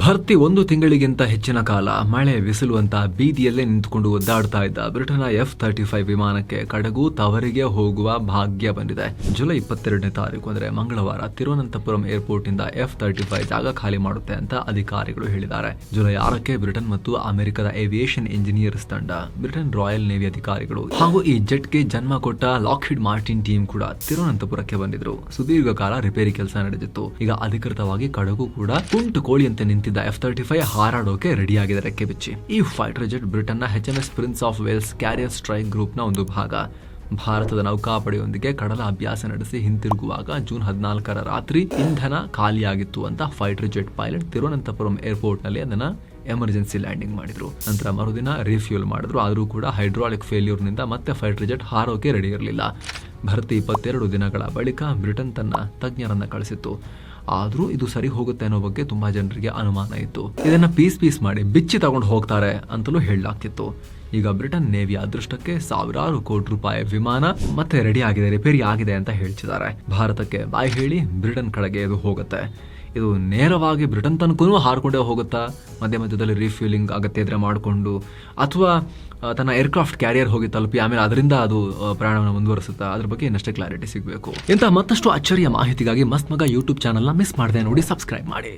ಭರ್ತಿ ಒಂದು ತಿಂಗಳಿಗಿಂತ ಹೆಚ್ಚಿನ ಕಾಲ ಮಳೆ ಬಿಸಿಲುವಂತಹ ಬೀದಿಯಲ್ಲೇ ನಿಂತುಕೊಂಡು ಒದ್ದಾಡ್ತಾ ಇದ್ದ ಬ್ರಿಟನ್ನ ಎಫ್ ತರ್ಟಿ ಫೈವ್ ವಿಮಾನಕ್ಕೆ ಕಡಗು ತವರಿಗೆ ಹೋಗುವ ಭಾಗ್ಯ ಬಂದಿದೆ. ಜುಲೈ ಇಪ್ಪತ್ತೆರಡನೇ ತಾರೀಕು, ಅಂದ್ರೆ ಮಂಗಳವಾರ, ತಿರುವನಂತಪುರಂ ಏರ್ಪೋರ್ಟ್ ಇಂದ ಎಫ್ ತರ್ಟಿ ಫೈವ್ ಜಾಗ ಖಾಲಿ ಮಾಡುತ್ತೆ ಅಂತ ಅಧಿಕಾರಿಗಳು ಹೇಳಿದ್ದಾರೆ. ಜುಲೈ ಆರಕ್ಕೆ ಬ್ರಿಟನ್ ಮತ್ತು ಅಮೆರಿಕದ ಏವಿಯೇಷನ್ ಇಂಜಿನಿಯರ್ಸ್ ತಂಡ, ಬ್ರಿಟನ್ ರಾಯಲ್ ನೇವಿ ಅಧಿಕಾರಿಗಳು ಹಾಗೂ ಈ ಜೆಟ್ಗೆ ಜನ್ಮ ಕೊಟ್ಟ ಲಾಕ್ಹಿಡ್ ಮಾರ್ಟಿನ್ ಟೀಮ್ ಕೂಡ ತಿರುವನಂತಪುರಕ್ಕೆ ಬಂದಿದ್ರು. ಸುದೀರ್ಘ ಕಾಲ ರಿಪೇರಿ ಕೆಲಸ ನಡೆದಿತ್ತು. ಈಗ ಅಧಿಕೃತವಾಗಿ ಕಡಗು ಕೂಡ ಕುಂಟು ಕೋಳಿಯಂತೆ ನಿಂತಿದ್ದ ಎಫ್ ತರ್ಟಿ ಫೈವ್ ಹಾರಾಡೋಕೆ ರೆಡಿಯಾಗಿದೆ ರೆಕ್ಕೆ ಬಿಚ್ಚಿ ಈ ಫೈಟರ್ ಜೆಟ್ ಬ್ರಿಟನ್ನ H M S prince of Wales carrier strike ಗ್ರೂಪ್ನ ಒಂದು ಭಾಗ. ಭಾರತದ ನೌಕಾಪಡೆಯೊಂದಿಗೆ ಕಡಲ ಅಭ್ಯಾಸ ನಡೆಸಿ ಹಿಂತಿರುಗುವಾಗ ಜೂನ್ ಹದಿನಾಲ್ಕರ ರಾತ್ರಿ ಇಂಧನ ಖಾಲಿಯಾಗಿತ್ತು ಅಂತ ಫೈಟರ್ ಜೆಟ್ ಪೈಲಟ್ ತಿರುವನಂತಪುರಂ ಏರ್ಪೋರ್ಟ್ನಲ್ಲಿ ಅದನ್ನ ಎಮರ್ಜೆನ್ಸಿ ಲ್ಯಾಂಡಿಂಗ್ ಮಾಡಿದ್ರು. ನಂತರ ಮರುದಿನ ರಿಫ್ಯೂಲ್ ಮಾಡಿದ್ರು. ಆದರೂ ಕೂಡ ಹೈಡ್ರಾಲಿಕ್ ಫೇಲ್ಯೂರ್ನಿಂದ ಮತ್ತೆ ಫೈಟರ್ ಜೆಟ್ ಹಾರೋಕೆ ರೆಡಿ ಇರಲಿಲ್ಲ. ಭರ್ತಿ ಇಪ್ಪತ್ತೆರಡು ದಿನಗಳ ಬಳಿಕ ಬ್ರಿಟನ್ ತನ್ನ ತಜ್ಞರನ್ನ ಕಳಿಸಿತ್ತು. ಆದರೂ ಇದು ಸರಿ ಹೋಗುತ್ತೆ ಅನ್ನೋ ಬಗ್ಗೆ ತುಂಬಾ ಜನರಿಗೆ ಅನುಮಾನ ಇತ್ತು. ಇದನ್ನ ಪೀಸ್ ಪೀಸ್ ಮಾಡಿ ಬಿಚ್ಚಿ ತಗೊಂಡು ಹೋಗ್ತಾರೆ ಅಂತಲೂ ಹೇಳಲಾಗ್ತಿತ್ತು. ಈಗ ಬ್ರಿಟನ್ ನೇವಿಯ ಅದೃಷ್ಟಕ್ಕೆ ಸಾವಿರಾರು ಕೋಟಿ ರೂಪಾಯಿ ವಿಮಾನ ಮತ್ತೆ ರೆಡಿ ಆಗಿದೆ ರಿಪೇರಿ ಆಗಿದೆ ಅಂತ ಹೇಳ್ತಿದ್ದಾರೆ. ಭಾರತಕ್ಕೆ ಬಾಯಿ ಹೇಳಿ ಬ್ರಿಟನ್ ಕಡೆಗೆ ಇದು ಹೋಗುತ್ತೆ. ಇದು ನೇರವಾಗಿ ಬ್ರಿಟನ್ ತನಕೂ ಹಾರ್ಕೊಂಡೇ ಹೋಗುತ್ತಾ? ಮಧ್ಯ ಮಧ್ಯದಲ್ಲಿ ರೀಫ್ಯೂಲಿಂಗ್ ಅಗತ್ಯ ಇದ್ರೆ ಮಾಡಿಕೊಂಡು, ಅಥವಾ ತನ್ನ ಏರ್ಕ್ರಾಫ್ಟ್ ಕ್ಯಾರಿಯರ್ ಹೋಗಿ ತಲುಪಿ, ಆಮೇಲೆ ಅದರಿಂದ ಅದು ಪ್ರಯಾಣವನ್ನು ಮುಂದುವರಿಸುತ್ತಾ? ಅದ್ರ ಬಗ್ಗೆ ಇನ್ನಷ್ಟೇ ಕ್ಲಾರಿಟಿ ಸಿಗಬೇಕು. ಇಂಥ ಮತ್ತಷ್ಟು ಅಚ್ಚರಿಯ ಮಾಹಿತಿಗಾಗಿ ಮಸ್ತ್ ಮಗ ಯೂಟ್ಯೂಬ್ ಚಾನಲ್ನ ಮಿಸ್ ಮಾಡದೆ ನೋಡಿ ಸಬ್ಸ್ಕ್ರೈಬ್ ಮಾಡಿ.